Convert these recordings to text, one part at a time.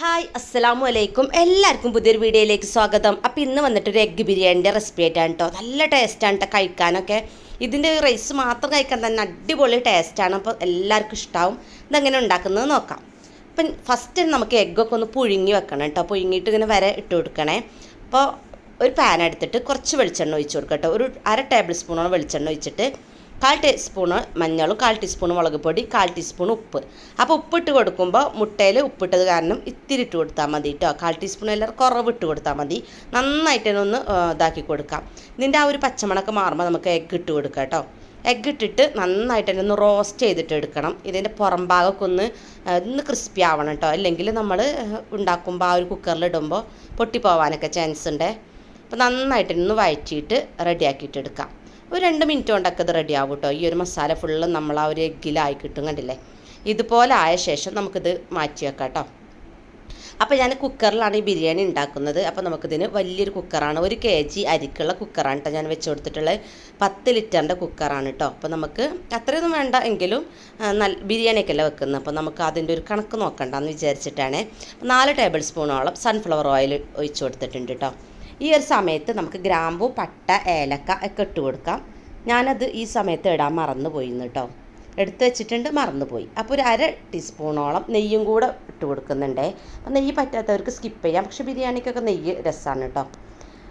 Hi അസ്സലാമു അലൈക്കും എല്ലാവർക്കും പുതിയൊരു വീഡിയോയിലേക്ക് സ്വാഗതം. അപ്പോൾ ഇന്ന് വന്നിട്ട് ഒരു എഗ്ഗ് ബിരിയാണിന്റെ റെസിപ്പി ആയിട്ടാണ് കേട്ടോ നല്ല ടേസ്റ്റാണ് കേട്ടോ കഴിക്കാനൊക്കെ. ഇതിന്റെ റൈസ് മാത്രം കഴിക്കാൻ തന്നെ അടിപൊളി ടേസ്റ്റാണ് അപ്പോൾ എല്ലാവർക്കും ഇഷ്ടമാവും ഇതെങ്ങനെ ഉണ്ടാക്കുന്നത് നോക്കാം. അപ്പം ഫസ്റ്റ് നമുക്ക് എഗ്ഗൊക്കെ ഒന്ന് പുഴുങ്ങി വെക്കണം കേട്ടോ പുഴുങ്ങിയിട്ട് ഇങ്ങനെ വരെ ഇട്ട് കൊടുക്കണേ. അപ്പോൾ ഒരു പാൻ എടുത്തിട്ട് കുറച്ച് വെളിച്ചെണ്ണ ഒഴിച്ച് കൊടുക്കാം കേട്ടോ ഒരു അര ടേബിൾ സ്പൂണോളം വെളിച്ചെണ്ണ ഒഴിച്ചിട്ട് കാൽ ടീസ്പൂണ് മഞ്ഞളും കാൽ ടീസ്പൂൺ മുളക് പൊടി കാൽ ടീസ്പൂൺ ഉപ്പ്. അപ്പോൾ ഉപ്പിട്ട് കൊടുക്കുമ്പോൾ മുട്ടയിൽ ഉപ്പിട്ടത് കാരണം ഇത്തിരി ഇട്ട് കൊടുത്താൽ മതി കേട്ടോ കാൽ ടീസ്പൂൺ എല്ലാവരും കുറവ് ഇട്ട് കൊടുത്താൽ മതി. നന്നായിട്ട് തന്നെ ഒന്ന് ഇതാക്കി കൊടുക്കാം. ഇതിന്റെ ആ ഒരു പച്ചമണക്ക് മാറുമ്പോൾ നമുക്ക് എഗ്ഗ് ഇട്ട് കൊടുക്കാം കേട്ടോ എഗ്ഗ് ഇട്ടിട്ട് നന്നായിട്ട് തന്നെ ഒന്ന് റോസ്റ്റ് ചെയ്തിട്ട് എടുക്കണം. ഇതിന്റെ പുറം ഭാഗമൊക്കെ ഒന്ന് ഒന്ന് ക്രിസ്പി ആവണം കേട്ടോ അല്ലെങ്കിൽ നമ്മൾ ഉണ്ടാക്കുമ്പോൾ ആ ഒരു കുക്കറിൽ ഇടുമ്പോൾ പൊട്ടിപ്പോവാനൊക്കെ ചാൻസ് ഉണ്ട്. അപ്പോൾ നന്നായിട്ട് ഒന്ന് വഴറ്റിയിട്ട് റെഡിയാക്കിയിട്ട് എടുക്കാം. ഒരു രണ്ട് മിനിറ്റ് കൊണ്ടൊക്കെ ഇത് റെഡി ആവും കേട്ടോ ഈ ഒരു മസാല ഫുള്ള് നമ്മൾ ആ ഒരു എഗ്ഗിലായി കിട്ടും കണ്ടില്ലേ? ഇതുപോലെ ആയ ശേഷം നമുക്കിത് മാറ്റി വെക്കാം കേട്ടോ അപ്പോൾ ഞാൻ കുക്കറിലാണ് ഈ ബിരിയാണി ഉണ്ടാക്കുന്നത്. അപ്പോൾ നമുക്കിതിന് വലിയൊരു കുക്കറാണ് ഒരു കെ ജി അരിക്കുള്ള കുക്കറാണ് കേട്ടോ ഞാൻ വെച്ച് കൊടുത്തിട്ടുള്ളത്. പത്ത് ലിറ്ററിന്റെ കുക്കറാണ് കേട്ടോ അപ്പോൾ നമുക്ക് അത്രയൊന്നും വേണ്ട എങ്കിലും നല്ല ബിരിയാണിയൊക്കെ അല്ലേ വെക്കുന്നത്. അപ്പോൾ നമുക്ക് അതിന്റെ ഒരു കണക്ക് നോക്കണ്ടെന്ന് വിചാരിച്ചിട്ടാണ്. നാല് ടേബിൾ സ്പൂണോളം സൺഫ്ലവർ ഓയിൽ ഒഴിച്ച് കൊടുത്തിട്ടുണ്ട് കേട്ടോ ഈ ഒരു സമയത്ത് നമുക്ക് ഗ്രാമ്പു പട്ട ഏലക്ക ഒക്കെ ഇട്ട് കൊടുക്കാം. ഞാനത് ഈ സമയത്ത് ഇടാൻ മറന്നു പോയി കേട്ടോ എടുത്ത് വെച്ചിട്ടുണ്ട് മറന്നുപോയി. അപ്പോൾ ഒരു അര ടീസ്പൂണോളം നെയ്യും കൂടെ ഇട്ട് കൊടുക്കുന്നുണ്ടേ. അപ്പോൾ നെയ്യ് പറ്റാത്തവർക്ക് സ്കിപ്പ് ചെയ്യാം. പക്ഷേ ബിരിയാണിക്കൊക്കെ നെയ്യ് രസമാണ് കേട്ടോ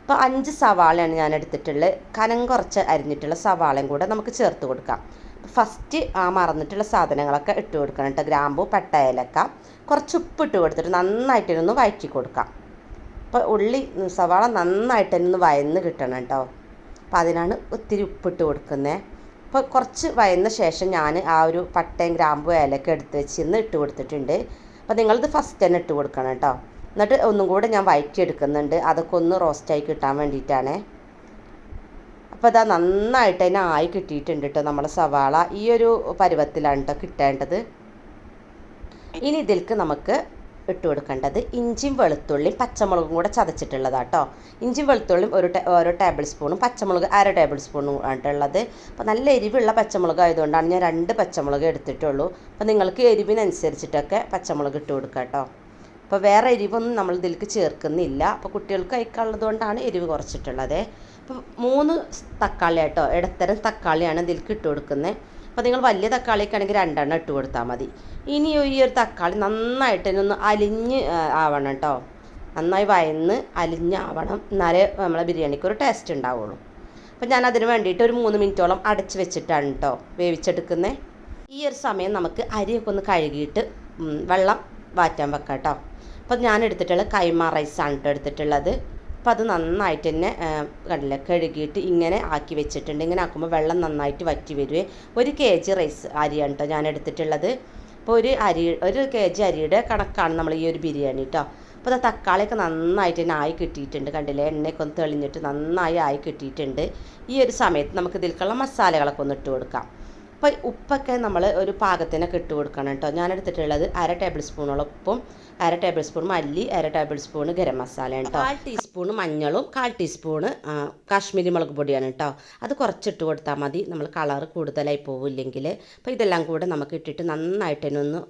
അപ്പോൾ അഞ്ച് സവാളയാണ് ഞാൻ എടുത്തിട്ടുള്ളത്. കനം കുറച്ച് അരിഞ്ഞിട്ടുള്ള സവാളയും കൂടെ നമുക്ക് ചേർത്ത് കൊടുക്കാം. ഫസ്റ്റ് ആ മറന്നിട്ടുള്ള സാധനങ്ങളൊക്കെ ഇട്ട് കൊടുക്കണം കേട്ടോ ഗ്രാമ്പു പട്ട ഏലക്ക. കുറച്ച് ഉപ്പ് ഇട്ട് കൊടുത്തിട്ട് നന്നായിട്ടിരുന്ന് വഴറ്റി കൊടുക്കാം. അപ്പോൾ ഉള്ളി സവാള നന്നായിട്ട് തന്നെ ഒന്ന് വയന്ന് കിട്ടണം കേട്ടോ അപ്പോൾ അതിനാണ് ഒത്തിരി ഉപ്പിട്ട് കൊടുക്കുന്നത് അപ്പോൾ കുറച്ച് വയന്ന ശേഷം ഞാൻ ആ ഒരു പട്ടയും ഗ്രാമ്പും ഏലക്ക എടുത്ത് വെച്ച് ഇന്ന് ഇട്ട് കൊടുത്തിട്ടുണ്ട്. അപ്പോൾ നിങ്ങളിത് ഫസ്റ്റ് തന്നെ ഇട്ട് കൊടുക്കണം കേട്ടോ എന്നിട്ട് ഒന്നും കൂടെ ഞാൻ വയറ്റി എടുക്കുന്നുണ്ട്. അതൊക്കെ ഒന്ന് റോസ്റ്റായി കിട്ടാൻ വേണ്ടിയിട്ടാണ്. അപ്പോൾ ഇതാ നന്നായിട്ട് അതിനെ ആയി കിട്ടിയിട്ടുണ്ട് കേട്ടോ നമ്മുടെ സവാള. ഈ ഒരു പരുവത്തിലാണ് കേട്ടോ കിട്ടേണ്ടത്. ഇനി ഇതിലേക്ക് നമുക്ക് ഇട്ട് കൊടുക്കേണ്ടത് ഇഞ്ചിയും വെളുത്തുള്ളിയും പച്ചമുളകും കൂടെ ചതച്ചിട്ടുള്ളതാട്ടോ. ഇഞ്ചിയും വെളുത്തുള്ളിയും ഒരു ഓരോ ടേബിൾ സ്പൂണും പച്ചമുളക് അര ടേബിൾ സ്പൂണും ആയിട്ടുള്ളത്. അപ്പോൾ നല്ല എരിവുള്ള പച്ചമുളക് ആയതുകൊണ്ടാണ് ഞാൻ രണ്ട് പച്ചമുളക് എടുത്തിട്ടുള്ളൂ. അപ്പോൾ നിങ്ങൾക്ക് എരിവിനനുസരിച്ചിട്ടൊക്കെ പച്ചമുളക് ഇട്ട് കൊടുക്കുക കേട്ടോ. അപ്പോൾ വേറെ എരിവൊന്നും നമ്മൾ ഇതിലേക്ക് ചേർക്കുന്നില്ല. അപ്പോൾ കുട്ടികൾക്ക് കഴിക്കാനുള്ളത് കൊണ്ടാണ് എരിവ് കുറച്ചിട്ടുള്ളത്. അപ്പോൾ മൂന്ന് തക്കാളി കേട്ടോ ഇടത്തരം തക്കാളിയാണ് ഇതിലേക്ക് ഇട്ട് കൊടുക്കുന്നത്. അപ്പോൾ നിങ്ങൾ വലിയ തക്കാളിയൊക്കെ ആണെങ്കിൽ രണ്ടെണ്ണം ഇട്ട് കൊടുത്താൽ മതി. ഇനി ഈ ഒരു തക്കാളി നന്നായിട്ട് തന്നെ ഒന്ന് അലിഞ്ഞ് ആവണം കേട്ടോ നന്നായി വയന്ന് അലിഞ്ഞാവണം. എന്നാലേ നമ്മളെ ബിരിയാണിക്ക് ഒരു ടേസ്റ്റ് ഉണ്ടാവുള്ളൂ. അപ്പോൾ ഞാൻ അതിന് വേണ്ടിയിട്ട് ഒരു മൂന്ന് മിനിറ്റോളം അടച്ച് വെച്ചിട്ടാണ് കേട്ടോ വേവിച്ചെടുക്കുന്നത് ഈ ഒരു സമയം നമുക്ക് അരിയൊക്കെ ഒന്ന് കഴുകിയിട്ട് വെള്ളം വാറ്റാൻ വെക്കാം കേട്ടോ അപ്പോൾ ഞാൻ എടുത്തിട്ടുള്ള കൈമാ റൈസാണ് കേട്ടോ എടുത്തിട്ടുള്ളത്. അപ്പോൾ അത് നന്നായിട്ട് തന്നെ കണ്ടില്ല കഴുകിയിട്ട് ഇങ്ങനെ ആക്കി വെച്ചിട്ടുണ്ട്. ഇങ്ങനെ ആക്കുമ്പോൾ വെള്ളം നന്നായിട്ട് വറ്റി വരുവേ. ഒരു കെ ജി റൈസ് അരിയാണ് കേട്ടോ ഞാൻ എടുത്തിട്ടുള്ളത്. അപ്പോൾ ഒരു അരി ഒരു കെ ജി അരിയുടെ കണക്കാണ് നമ്മൾ ഈ ഒരു ബിരിയാണി കേട്ടോ അപ്പോൾ അത് തക്കാളിയൊക്കെ നന്നായിട്ട് തന്നെ ആയി കിട്ടിയിട്ടുണ്ട് കണ്ടില്ലേ? എണ്ണയൊക്കെ ഒന്ന് തെളിഞ്ഞിട്ട് നന്നായി ആയി കിട്ടിയിട്ടുണ്ട്. ഈ ഒരു സമയത്ത് നമുക്ക് ഇതിലേക്കുള്ള മസാലകളൊക്കെ ഒന്ന് ഇട്ട് കൊടുക്കാം. അപ്പോൾ ഉപ്പൊക്കെ നമ്മൾ ഒരു പാകത്തിനൊക്കെ ഇട്ട് കൊടുക്കണം കേട്ടോ. ഞാൻ എടുത്തിട്ടുള്ളത് അര ടേബിൾ സ്പൂണോളം ഉപ്പും അര ടേബിൾ സ്പൂൺ മല്ലി അര ടേബിൾ സ്പൂൺ ഗരം മസാലയാണ് കേട്ടോ. കാൽ ടീസ്പൂൺ മഞ്ഞളും കാൽ ടീസ്പൂണ് ആ, കാശ്മീരി മുളക് പൊടിയാണ് കേട്ടോ. അത് കുറച്ചിട്ട് കൊടുത്താൽ മതി. നമ്മൾ കളർ കൂടുതലായി പോവില്ലെങ്കിൽ. അപ്പോൾ ഇതെല്ലാം കൂടെ നമുക്ക് ഇട്ടിട്ട് നന്നായിട്ട് തന്നെ ഒന്ന്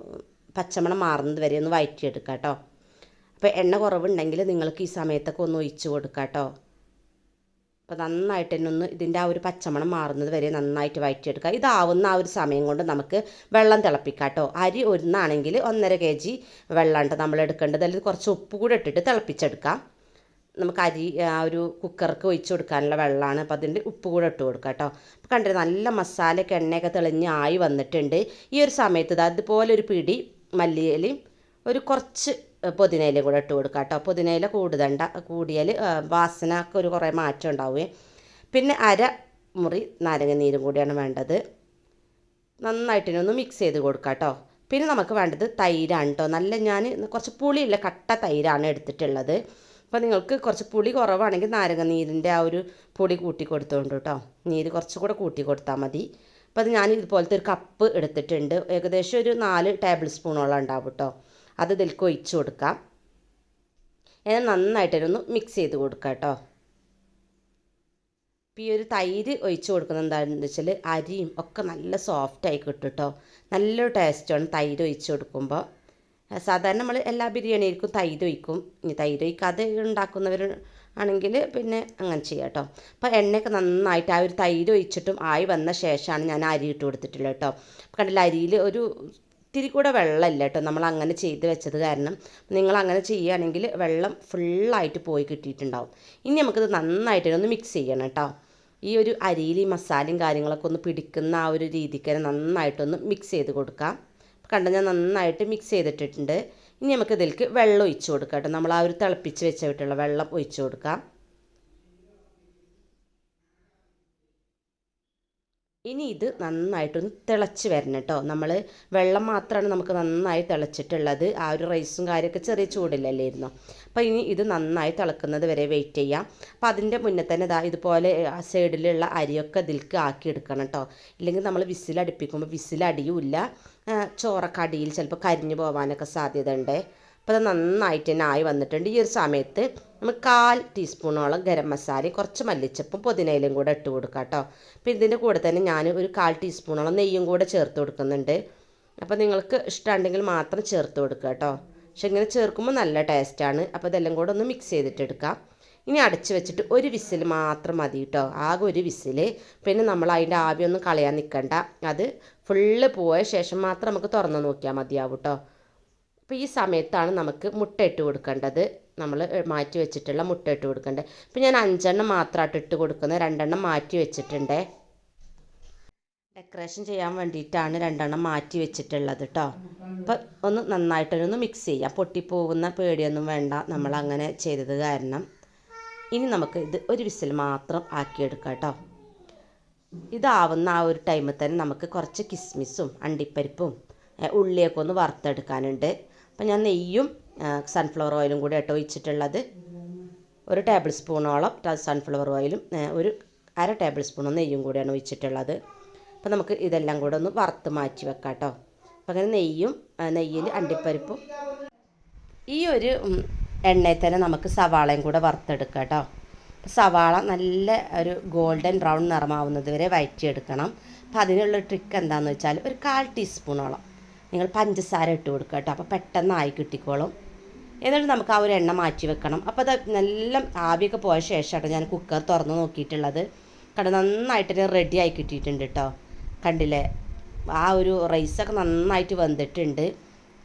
പച്ചമണം മാറുന്നത് വരെ ഒന്ന് വഴറ്റിയെടുക്കാം കേട്ടോ. അപ്പോൾ എണ്ണ കുറവുണ്ടെങ്കിൽ നിങ്ങൾക്ക് ഈ സമയത്തൊക്കെ ഒന്ന് ഒഴിച്ച് കൊടുക്കാം കേട്ടോ. അപ്പോൾ നന്നായിട്ട് തന്നെ ഒന്ന് ഇതിന്റെ ആ ഒരു പച്ചമണം മാറുന്നത് വരെ നന്നായിട്ട് വഴറ്റിയെടുക്കുക ഇതാവുന്ന ആ ഒരു സമയം കൊണ്ട് നമുക്ക് വെള്ളം തിളപ്പിക്കാം കേട്ടോ അരി ഒന്നാണെങ്കിൽ ഒന്നര കെ ജി വെള്ളമുണ്ട് നമ്മൾ എടുക്കേണ്ടത്. അല്ലെങ്കിൽ കുറച്ച് ഉപ്പ് കൂടെ ഇട്ടിട്ട് തിളപ്പിച്ചെടുക്കാം. നമുക്ക് അരി ആ ഒരു കുക്കർക്ക് ഒഴിച്ചു കൊടുക്കാനുള്ള വെള്ളമാണ് അപ്പോൾ അതിന്റെ ഉപ്പ് കൂടെ ഇട്ട് കൊടുക്കാം കേട്ടോ അപ്പോൾ കണ്ടിട്ട് നല്ല മസാലയൊക്കെ എണ്ണയൊക്കെ തെളിഞ്ഞ് ആയി വന്നിട്ടുണ്ട്. ഈ ഒരു സമയത്ത് ഇതാ അതുപോലെ ഒരു പിടി മല്ലിയിലയും ഒരു കുറച്ച് പുതിനയില കൂടെ ഇട്ട് കൊടുക്കാം കേട്ടോ പുതിനയില കൂടുതണ്ട കൂടിയാൽ വാസന ഒക്കെ ഒരു കുറേ മാറ്റം ഉണ്ടാവുകയും പിന്നെ അര മുറി നാരങ്ങ നീരും കൂടിയാണ് വേണ്ടത്. നന്നായിട്ട് ഇനി ഒന്ന് മിക്സ് ചെയ്ത് കൊടുക്കാം കേട്ടോ പിന്നെ നമുക്ക് വേണ്ടത് തൈരാണ് കേട്ടോ നല്ല ഞാൻ കുറച്ച് പുളിയുള്ള കട്ട തൈരാണ് എടുത്തിട്ടുള്ളത്. അപ്പോൾ നിങ്ങൾക്ക് കുറച്ച് പുളി കുറവാണെങ്കിൽ നാരങ്ങ നീരിന്റെ ആ ഒരു പുളി കൂട്ടി കൊടുത്തോണ്ട് കേട്ടോ നീര് കുറച്ചുകൂടെ കൂട്ടി കൊടുത്താൽ മതി. അപ്പോൾ അത് ഞാൻ ഇതുപോലത്തെ ഒരു കപ്പ് എടുത്തിട്ടുണ്ട്. ഏകദേശം ഒരു നാല് ടേബിൾ സ്പൂണോളം ഉണ്ടാവും കേട്ടോ അത് ഇതിലേക്ക് ഒഴിച്ചു കൊടുക്കാം. എന്നാൽ നന്നായിട്ടൊന്ന് മിക്സ് ചെയ്ത് കൊടുക്കാം കേട്ടോ. ഈ ഒരു തൈര് ഒഴിച്ചു കൊടുക്കുന്നത് എന്താണെന്ന് വെച്ചാൽ അരിയും ഒക്കെ നല്ല സോഫ്റ്റായി കിട്ടും കേട്ടോ. നല്ലൊരു ടേസ്റ്റാണ് തൈര് ഒഴിച്ചു കൊടുക്കുമ്പോൾ. സാധാരണ നമ്മൾ എല്ലാ ബിരിയാണിക്കും തൈര് ഒഴിക്കും. ഇനി തൈര് ഒഴിക്കാതെ ഉണ്ടാക്കുന്നവർ ആണെങ്കിൽ പിന്നെ അങ്ങനെ ചെയ്യാം കേട്ടോ. അപ്പോൾ എണ്ണയൊക്കെ നന്നായിട്ട് ആ ഒരു തൈര് ഒഴിച്ചിട്ടും ആയി വന്ന ശേഷമാണ് ഞാൻ അരി ഇട്ട് കൊടുത്തിട്ടുള്ളത് കേട്ടോ. കണ്ടില്ല അരിയിൽ ഒരു ഇത്തിരി കൂടെ വെള്ളമില്ല കേട്ടോ. നമ്മൾ അങ്ങനെ ചെയ്ത് വെച്ചത് കാരണം നിങ്ങൾ അങ്ങനെ ചെയ്യുകയാണെങ്കിൽ വെള്ളം ഫുള്ളായിട്ട് പോയി കിട്ടിയിട്ടുണ്ടാവും. ഇനി നമുക്കിത് നന്നായിട്ട് ഒന്ന് മിക്സ് ചെയ്യണം കേട്ടോ. ഈ ഒരു അരിയിൽ ഈ മസാലയും കാര്യങ്ങളൊക്കെ ഒന്ന് പിടിക്കുന്ന ആ ഒരു രീതിക്ക് തന്നെ നന്നായിട്ടൊന്ന് മിക്സ് ചെയ്ത് കൊടുക്കാം. കണ്ട ഞാൻ നന്നായിട്ട് മിക്സ് ചെയ്തിട്ടിട്ടുണ്ട്. ഇനി നമുക്ക് ഇതിലേക്ക് വെള്ളം ഒഴിച്ച് കൊടുക്കാം കേട്ടോ. നമ്മൾ ആ ഒരു തിളപ്പിച്ച് വെച്ചിട്ടുള്ള വെള്ളം ഒഴിച്ച് കൊടുക്കാം. ഇനി ഇത് നന്നായിട്ടൊന്ന് തിളച്ച് വരണം കേട്ടോ നമ്മൾ വെള്ളം മാത്രമാണ് നമുക്ക് നന്നായി തിളച്ചിട്ടുള്ളത്. ആ ഒരു റൈസും കാര്യമൊക്കെ ചെറിയ ചൂടില്ലല്ലായിരുന്നു അപ്പോൾ ഇനി ഇത് നന്നായി തിളക്കുന്നത് വരെ വെയിറ്റ് ചെയ്യാം. അപ്പോൾ അതിന്റെ മുന്നേ തന്നെ ഇതാ ഇതുപോലെ സൈഡിലുള്ള അരിയൊക്കെ ഇതിലേക്ക് ആക്കി എടുക്കണം കേട്ടോ ഇല്ലെങ്കിൽ നമ്മൾ വിസിലടുപ്പിക്കുമ്പോൾ വിസിലടിയുമില്ല ചോറൊക്കെ അടിയിൽ ചിലപ്പോൾ കരിഞ്ഞു പോകാനൊക്കെ സാധ്യത ഉണ്ട് അപ്പോൾ അത് നന്നായിട്ട് തന്നെ ആയി വന്നിട്ടുണ്ട് ഈ ഒരു സമയത്ത്. നമുക്ക് കാൽ ടീസ്പൂണോളം ഗരം മസാല കുറച്ച് മല്ലിച്ചപ്പും പുതിനയിലും കൂടെ ഇട്ട് കൊടുക്കാം കേട്ടോ. അപ്പോൾ ഇതിന്റെ കൂടെ തന്നെ ഞാൻ ഒരു കാൽ ടീസ്പൂണോളം നെയ്യും കൂടെ ചേർത്ത് കൊടുക്കുന്നുണ്ട്. അപ്പോൾ നിങ്ങൾക്ക് ഇഷ്ടമുണ്ടെങ്കിൽ മാത്രം ചേർത്ത് കൊടുക്കുക കേട്ടോ. പക്ഷെ ഇങ്ങനെ ചേർക്കുമ്പോൾ നല്ല ടേസ്റ്റാണ്. അപ്പോൾ ഇതെല്ലാം കൂടെ ഒന്ന് മിക്സ് ചെയ്തിട്ടെടുക്കാം ഇനി അടച്ച് വെച്ചിട്ട് ഒരു വിസിൽ മാത്രം മതി കേട്ടോ. ആകെ ഒരു വിസിൽ പിന്നെ നമ്മൾ അതിന്റെ ആവിയൊന്നും കളയാൻ നിൽക്കണ്ട. അത് ഫുള്ള് പോയ ശേഷം മാത്രം നമുക്ക് തുറന്ന് നോക്കിയാൽ മതിയാവും കേട്ടോ. അപ്പോൾ ഈ സമയത്താണ് നമുക്ക് മുട്ട ഇട്ട് കൊടുക്കേണ്ടത്. നമ്മൾ മാറ്റി വെച്ചിട്ടുള്ള മുട്ട ഇട്ട് കൊടുക്കണ്ടേ. അപ്പോൾ ഞാൻ അഞ്ചെണ്ണം മാത്രമായിട്ട് ഇട്ട് കൊടുക്കുന്നത് രണ്ടെണ്ണം മാറ്റി വെച്ചിട്ടുണ്ട്. ഡെക്കറേഷൻ ചെയ്യാൻ വേണ്ടിയിട്ടാണ് രണ്ടെണ്ണം മാറ്റി വെച്ചിട്ടുള്ളത് കേട്ടോ അപ്പം ഒന്ന് നന്നായിട്ടൊന്ന് മിക്സ് ചെയ്യാം. പൊട്ടിപ്പോകുന്ന പേടിയൊന്നും വേണ്ട. നമ്മൾ അങ്ങനെ ചെയ്തത് കാരണം. ഇനി നമുക്ക് ഇത് ഒരു വിസിൽ മാത്രം ആക്കിയെടുക്കാം കേട്ടോ ഇതാവുന്ന ആ ഒരു ടൈമിൽ തന്നെ നമുക്ക് കുറച്ച് കിസ്മിസും അണ്ടിപ്പരിപ്പും ഉള്ളിയൊക്കെ ഒന്ന് വറുത്തെടുക്കാനുണ്ട്. അപ്പം ഞാൻ നെയ്യും സൺഫ്ലവർ ഓയിലും കൂടി ഇട്ട് ഒഴിച്ചിട്ടുള്ളത് ഒരു ടേബിൾ സ്പൂണോളം സൺഫ്ലവർ ഓയിലും ഒരു അര ടേബിൾ സ്പൂൺ നെയ്യും കൂടിയാണ് ഒഴിച്ചിട്ടുള്ളത്. അപ്പോൾ നമുക്ക് ഇതെല്ലാം കൂടെ ഒന്ന് വറുത്ത് മാറ്റി വെക്കാം കേട്ടോ അപ്പം അങ്ങനെ നെയ്യും നെയ്യിൽ അണ്ടിപ്പരിപ്പും ഈ ഒരു എണ്ണയിൽ തന്നെ നമുക്ക് സവാളയും കൂടെ വറുത്തെടുക്കാം കേട്ടോ സവാള നല്ല ഒരു ഗോൾഡൻ ബ്രൗൺ നിറമാവുന്നത് വരെ വയറ്റിയെടുക്കണം. അപ്പോൾ അതിനുള്ള ട്രിക്ക് എന്താണെന്ന് വെച്ചാൽ ഒരു കാൽ ടീസ്പൂണോളം നിങ്ങൾ പഞ്ചസാര ഇട്ട് കൊടുക്കുക കേട്ടോ അപ്പോൾ പെട്ടെന്ന് ആയി കിട്ടിക്കോളും. എന്നിട്ട് നമുക്ക് ആ ഒരു എണ്ണ മാറ്റി വെക്കണം. അപ്പോൾ അത് നല്ല ആവിയൊക്കെ പോയ ശേഷമാണ് ഞാൻ കുക്കർ തുറന്ന് നോക്കിയിട്ടുള്ളത്. കണ്ട് നന്നായിട്ട് റെഡി ആയി കിട്ടിയിട്ടുണ്ട് കേട്ടോ കണ്ടില്ലേ? ആ ഒരു റൈസൊക്കെ നന്നായിട്ട് വന്നിട്ടുണ്ട്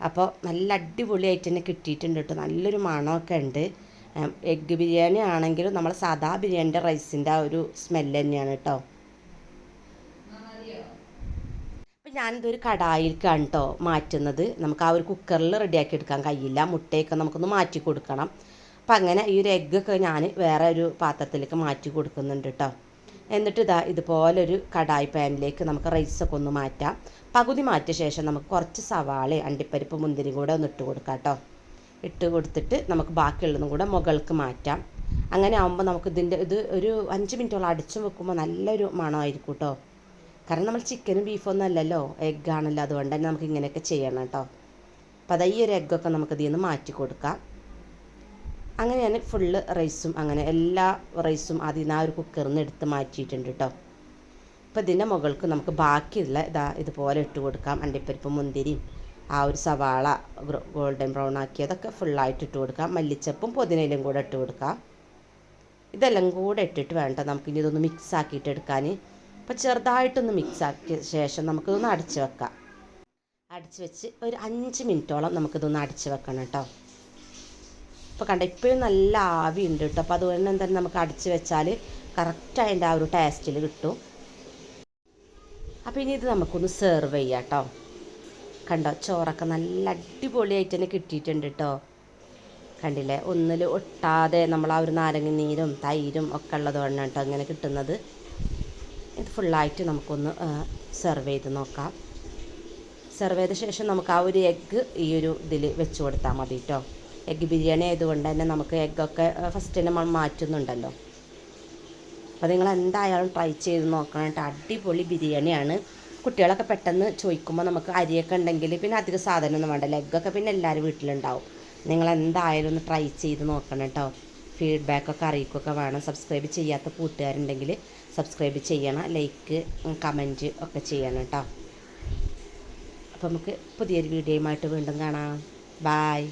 അപ്പോൾ നല്ല അടിപൊളിയായിട്ട് തന്നെ കിട്ടിയിട്ടുണ്ട് കേട്ടോ നല്ലൊരു മണമൊക്കെ ഉണ്ട്. എഗ്ഗ് ബിരിയാണി ആണെങ്കിലും നമ്മൾ സാധാ ബിരിയാണിന്റെ റൈസിന്റെ ആ ഒരു സ്മെല്ല് തന്നെയാണ് കേട്ടോ ഞാനിതൊരു കടായിലേക്കാണ് കേട്ടോ മാറ്റുന്നത്. നമുക്ക് ആ ഒരു കുക്കറിൽ റെഡിയാക്കി എടുക്കാൻ കഴിയില്ല. മുട്ടയൊക്കെ നമുക്കൊന്ന് മാറ്റി കൊടുക്കണം. അപ്പം അങ്ങനെ ഈ ഒരു എഗ്ഗൊക്കെ ഞാൻ വേറെ ഒരു പാത്രത്തിലേക്ക് മാറ്റി കൊടുക്കുന്നുണ്ട് കേട്ടോ എന്നിട്ട് ഇതാ ഇതുപോലൊരു കടായി പാനിലേക്ക് നമുക്ക് റൈസൊക്കെ ഒന്ന് മാറ്റാം. പകുതി മാറ്റിയ ശേഷം നമുക്ക് കുറച്ച് സവാള അണ്ടിപ്പരിപ്പ് മുന്തിരി കൂടെ ഒന്ന് ഇട്ട് കൊടുക്കാം കേട്ടോ ഇട്ട് കൊടുത്തിട്ട് നമുക്ക് ബാക്കിയുള്ളതും കൂടെ മുകൾക്ക് മാറ്റാം. അങ്ങനെ ആകുമ്പോൾ നമുക്ക് ഇതിന്റെ ഇത് ഒരു അഞ്ച് മിനിറ്റോളം അടിച്ചു വെക്കുമ്പോൾ നല്ലൊരു മണമായിരിക്കും കേട്ടോ കാരണം നമ്മൾ ചിക്കനും ബീഫൊന്നും അല്ലല്ലോ. എഗ്ഗാണല്ലോ അതുകൊണ്ട് തന്നെ നമുക്ക് ഇങ്ങനെയൊക്കെ ചെയ്യണം കേട്ടോ. അപ്പോൾ അതാ ഈ ഒരു എഗ്ഗൊക്കെ നമുക്ക് ഇതിൽ നിന്ന് മാറ്റി കൊടുക്കാം. അങ്ങനെ ഞാൻ ഫുള്ള് റൈസും അങ്ങനെ എല്ലാ റൈസും അതിൽ നിന്ന് ആ ഒരു കുക്കറിൽ നിന്ന് എടുത്ത് മാറ്റിയിട്ടുണ്ട് കേട്ടോ. അപ്പോൾ ഇതിന്റെ മുകൾക്ക് നമുക്ക് ബാക്കിയുള്ള ഇതാ ഇതുപോലെ ഇട്ട് കൊടുക്കാം. അണ്ടിപ്പരിപ്പ് മുന്തിരിയും ആ ഒരു സവാള ഗോൾഡൻ ബ്രൗൺ ആക്കിയതൊക്കെ ഫുള്ളായിട്ട് ഇട്ട് കൊടുക്കാം. മല്ലിച്ചപ്പും പുതിനയിലും കൂടെ ഇട്ട് കൊടുക്കാം. ഇതെല്ലാം കൂടെ ഇട്ടിട്ട് വേണ്ട നമുക്ക് ഇനി ഇതൊന്ന് മിക്സ് ആക്കിയിട്ട് എടുക്കാൻ അപ്പോൾ ചെറുതായിട്ടൊന്ന് മിക്സ് ആക്കിയ ശേഷം നമുക്കിതൊന്ന് അടച്ച് വെക്കാം. അടച്ച് വെച്ച് ഒരു അഞ്ച് മിനിറ്റോളം നമുക്കിതൊന്ന് അടച്ച് വെക്കണം കേട്ടോ. ഇപ്പോൾ കണ്ട ഇപ്പോഴും നല്ല ആവി ഉണ്ട് കേട്ടോ. അപ്പോൾ അതുകൊണ്ട് തന്നെ നമുക്ക് അടച്ച് വെച്ചാൽ കറക്റ്റ് അതിന്റെ ആ ഒരു ടേസ്റ്റിൽ കിട്ടും. അപ്പോൾ ഇനി ഇത് നമുക്കൊന്ന് സെർവ് ചെയ്യാം കേട്ടോ. കണ്ടോ ചോറൊക്കെ നല്ല അടിപൊളിയായിട്ട് തന്നെ കിട്ടിയിട്ടുണ്ട് കേട്ടോ. കണ്ടില്ലേ? ഒന്നിൽ ഒട്ടാതെ നമ്മൾ ആ ഒരു നാരങ്ങ നീരും തൈരും ഒക്കെ ഉള്ളത് കൊണ്ടാണ് കേട്ടോ ഇങ്ങനെ കിട്ടുന്നത്. ഫുള്ളായിട്ട് നമുക്കൊന്ന് സെർവ് ചെയ്ത് നോക്കാം. സെർവ് ചെയ്ത ശേഷം നമുക്ക് ആ ഒരു എഗ്ഗ് ഈ ഒരു ഇതിൽ വെച്ച് കൊടുത്താൽ മതി കേട്ടോ എഗ്ഗ് ബിരിയാണി ആയതുകൊണ്ട് തന്നെ നമുക്ക് എഗ്ഗൊക്കെ ഫസ്റ്റ് തന്നെ നമ്മൾ മാറ്റുന്നുണ്ടല്ലോ. അപ്പോൾ നിങ്ങൾ എന്തായാലും ട്രൈ ചെയ്ത് നോക്കണം കേട്ടോ അടിപൊളി ബിരിയാണിയാണ്. കുട്ടികളൊക്കെ പെട്ടെന്ന് ചോദിക്കുമ്പോൾ നമുക്ക് അരിയൊക്കെ ഉണ്ടെങ്കിൽ പിന്നെ അധികം സാധനമൊന്നും വേണ്ടല്ലോ. എഗ്ഗൊക്കെ പിന്നെ എല്ലാവരും വീട്ടിലുണ്ടാവും. നിങ്ങൾ എന്തായാലും ഒന്ന് ട്രൈ ചെയ്ത് നോക്കണം കേട്ടോ ഫീഡ്ബാക്കൊക്കെ അറിയിക്കുകയൊക്കെ വേണം. സബ്സ്ക്രൈബ് ചെയ്യാത്ത കൂട്ടുകാരുണ്ടെങ്കിൽ സബ്സ്ക്രൈബ് ചെയ്യണം. ലൈക്ക് കമന്റ് ഒക്കെ ചെയ്യണം കേട്ടോ. അപ്പോൾ നമുക്ക് പുതിയൊരു വീഡിയോയുമായിട്ട് വീണ്ടും കാണാം. ബായ്